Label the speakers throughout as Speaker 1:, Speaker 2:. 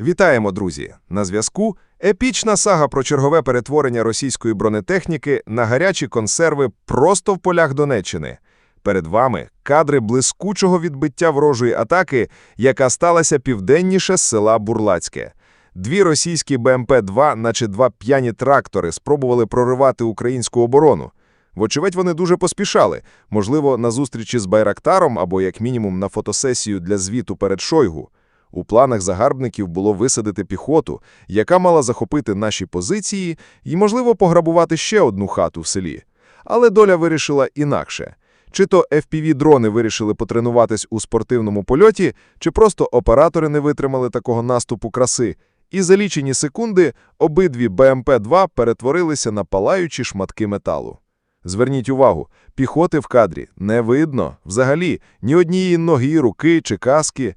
Speaker 1: Вітаємо, друзі! На зв'язку епічна сага про чергове перетворення російської бронетехніки на гарячі консерви просто в полях Донеччини. Перед вами кадри блискучого відбиття ворожої атаки, яка сталася південніше з села Бурлацьке. Дві російські БМП-2, наче два п'яні трактори, спробували проривати українську оборону. Вочевидь, вони дуже поспішали, можливо, на зустрічі з Байрактаром або, як мінімум, на фотосесію для звіту перед Шойгу. У планах загарбників було висадити піхоту, яка мала захопити наші позиції і, можливо, пограбувати ще одну хату в селі. Але доля вирішила інакше. Чи то FPV-дрони вирішили потренуватись у спортивному польоті, чи просто оператори не витримали такого наступу краси, і за лічені секунди обидві БМП-2 перетворилися на палаючі шматки металу. Зверніть увагу, піхоти в кадрі не видно, взагалі, ні однієї ноги, руки чи каски.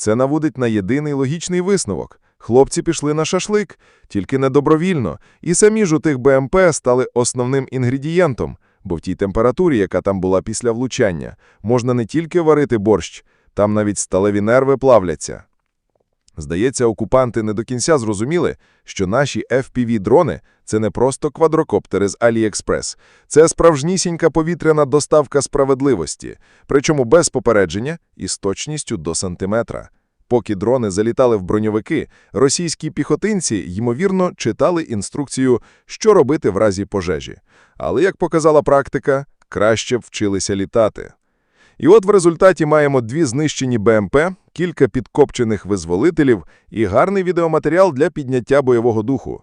Speaker 1: Це наводить на єдиний логічний висновок. Хлопці пішли на шашлик, тільки не добровільно, і самі ж у тих БМП стали основним інгредієнтом, бо в тій температурі, яка там була після влучання, можна не тільки варити борщ, там навіть сталеві нерви плавляться. Здається, окупанти не до кінця зрозуміли, що наші FPV-дрони – це не просто квадрокоптери з AliExpress, це справжнісінька повітряна доставка справедливості, причому без попередження і з точністю до сантиметра. Поки дрони залітали в броньовики, російські піхотинці, ймовірно, читали інструкцію, що робити в разі пожежі. Але, як показала практика, краще вчилися літати. І от в результаті маємо дві знищені БМП, кілька підкопчених визволителів і гарний відеоматеріал для підняття бойового духу.